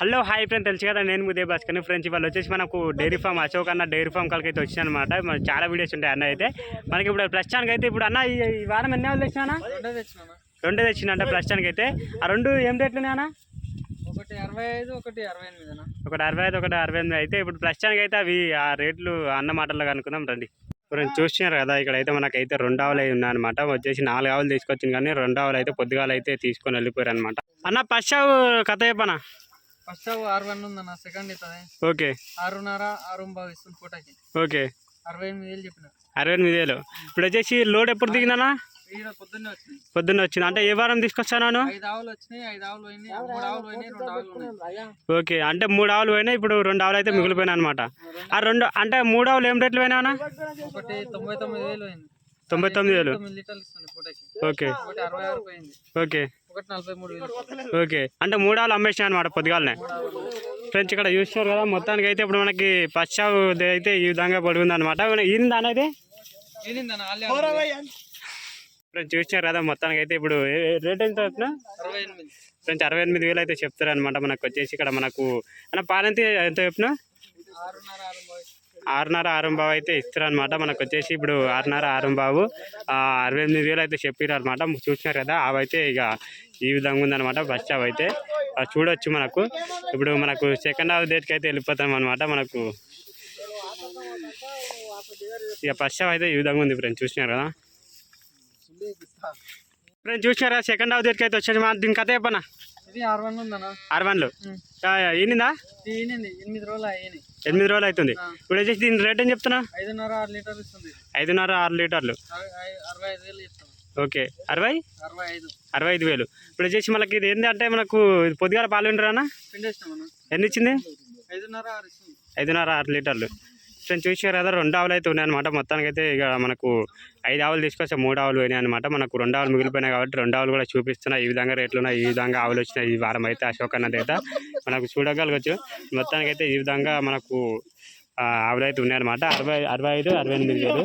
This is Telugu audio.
హలో హాయ్ ఫ్రెండ్ తెలుసు కదా నేను ముదే భాస్కర్ని ఫ్రెండ్స్ ఇవాళ వచ్చేసి మనకు డైరీ ఫామ్ అశోక్ అన్న డైరీ ఫామ్ కాలకి అయితే వచ్చిన అనమాట చాలా వీడియోస్ ఉంటాయి అన్న అయితే. మనకి ఇప్పుడు ప్రస్తుతానికి అయితే ఇప్పుడు అన్న ఈ వారం ఎన్ని వాళ్ళు తెచ్చినా రెండో తెచ్చిందంట ప్రస్తుతానికి అయితే. ఆ రెండు ఏం రేట్లు అన్న? ఒకటి అరవై ఐదు ఒకటి అరవై ఎనిమిదినా ఒకటి అరవై ఐదు ఒకటి అరవై ఎనిమిది. అయితే ఇప్పుడు ప్రస్తుతానికి అయితే అవి ఆ రేట్లు అన్న మాటల్లో కనుక్కుందాం రండి. ఇప్పుడు చూస్తున్నారు కదా ఇక్కడ అయితే మనకైతే రెండు ఆవులు అయితే ఉన్నాయన్నమాట. వచ్చేసి నాలుగు ఆవులు తీసుకొచ్చింది కానీ రెండు ఆవులు అయితే పొద్దుగాలు అయితే తీసుకొని వెళ్ళిపోయారు అనమాట అన్న ఆవు కథ చెప్పనా? ఫస్ట్ ఆరు వన్ ఉందన్న సెకండ్ అవుతుంది. ఓకే. ఆరున్నర ఆరు బాగా ఇస్తుంది పూటకి ఓకే. అరవై ఎనిమిది వేలు చెప్పిన. అరవై ఎనిమిది వేలు. ఇప్పుడు వచ్చేసి లోడ్ ఎప్పుడు దిగిందన్నా? ఈడ పొద్దున్నే వచ్చినాయి పొద్దున్న వచ్చింది. అంటే ఏ వారం తీసుకొస్తాను ఐదు ఆవులు వచ్చినాయి ఐదు ఆవులు పోయినాయి మూడు ఆవులు పోయినాయి రెండు ఆవులు ఉన్నాయి ఓకే. అంటే మూడు ఆవులు పోయినాయి ఇప్పుడు రెండు ఆవులు అయితే మిగిలిపోయినాయి అనమాట ఆ రెండు అంటే మూడు ఆవులు ఏం రేట్లు పోయినా ఒకటి తొంభై తొమ్మిది వేలు పోయింది. తొంభై తొమ్మిది వేలు. తొమ్మిది లీటర్లు ఇస్తుంది పూటకి ఓకే. ఒకటి అరవై ఆరు పోయింది. ఓకే. ఓకే. అంటే మూడు ఆవులు అమ్మేసినాయి అనమాట పొద్దుగాలనే. ఫ్రెండ్స్ ఇక్కడ చూస్తున్నారు కదా మొత్తానికి అయితే ఇప్పుడు మనకి పచ్చావు అయితే ఈ విధంగా పడుకుంది అనమాట ఈంది అనేది ఫ్రెండ్స్ చూసినారు కదా మొత్తానికి అయితే ఇప్పుడు రేట్ ఎంత చెప్పినా అరవై ఎనిమిది. ఫ్రెండ్స్ అరవై ఎనిమిది వేలు అయితే చెప్తారు అనమాట మనకు వచ్చేసి ఇక్కడ మనకు. అన్న పాలంతి ఎంత చెప్పినా ఆరున్నర ఆరు బాగా ఆరున్నర ఆరంబావు అయితే ఇస్తారనమాట మనకు వచ్చేసి ఇప్పుడు ఆరున్నర ఆరంబావు ఆ, అరవై ఎనిమిది వేలు అయితే చెప్పారు అనమాట చూసినారు కదా అవైతే ఇక ఈ విధంగా ఉందన్నమాట. ఫస్ట్ అవి అయితే. చూడొచ్చు మనకు. ఇప్పుడు మనకు సెకండ్ హాఫ్ డేట్కి అయితే వెళ్ళిపోతాం అనమాట మనకు. ఇక ఫస్ట్ హాఫ్ అయితే ఈ విధంగా ఉంది ఫ్రెండ్స్ చూసినారు కదా? ఫ్రెండ్స్ చూసినారా? సెకండ్ హాఫ్ డేట్కి అయితే వచ్చేసి మన దీని కథ చెప్పనా? ఇది ఆరు వన్ ఉందన్న. అరవన్లు ఉం. ఈనిందా ఇది ఈనింది ఎనిమిది రోజులు అయ్యాయి ఎనిమిది రోజులు అవుతుంది. ఇప్పుడు వచ్చేసి దీని రేట్ ఏం చెప్తున్నా ఐదున్నర ఆరు లీటర్లు ఇస్తుంది. ఐదున్నర ఆరు లీటర్లు. అరవై ఐ- అరవై ఐదు వేలు చెప్తాను ఓకే. అరవై? అరవై ఐదు. అరవై ఐదు వేలు. ఇప్పుడు వచ్చేసి మనకి ఇది ఏంటంటే మనకు పొద్దుగాల పాలు వింటారా ఎన్ని ఇచ్చింది? ఐదున్నర ఆరు ఇస్తుంది. ఐదున్నర ఆరు లీటర్లు. ఫ్రెండ్స్ చూసారు కదా రెండు ఆవులు అయితే ఉన్నాయన్నమాట మొత్తానికి అయితే ఇక మనకు ఐదు ఆవులు తీసుకొస్తే మూడు ఆవులు పోయినాయి అనమాట మనకు రెండు ఆవులు మిగిలిపోయినాయి కాబట్టి రెండు ఆవులు కూడా చూపిస్తున్నాయి ఈ విధంగా రేట్లు ఉన్నాయి. ఈ విధంగా ఆవులు వచ్చినాయి ఈ వారం అయితే అశోక్ అన్నది అయితే మనకు చూడగలగచ్చు. మొత్తానికి అయితే ఈ విధంగా మనకు ఆవులు అయితే ఉన్నాయన్నమాట అరవై అరవై ఐదు అరవై ఎనిమిది వేలు.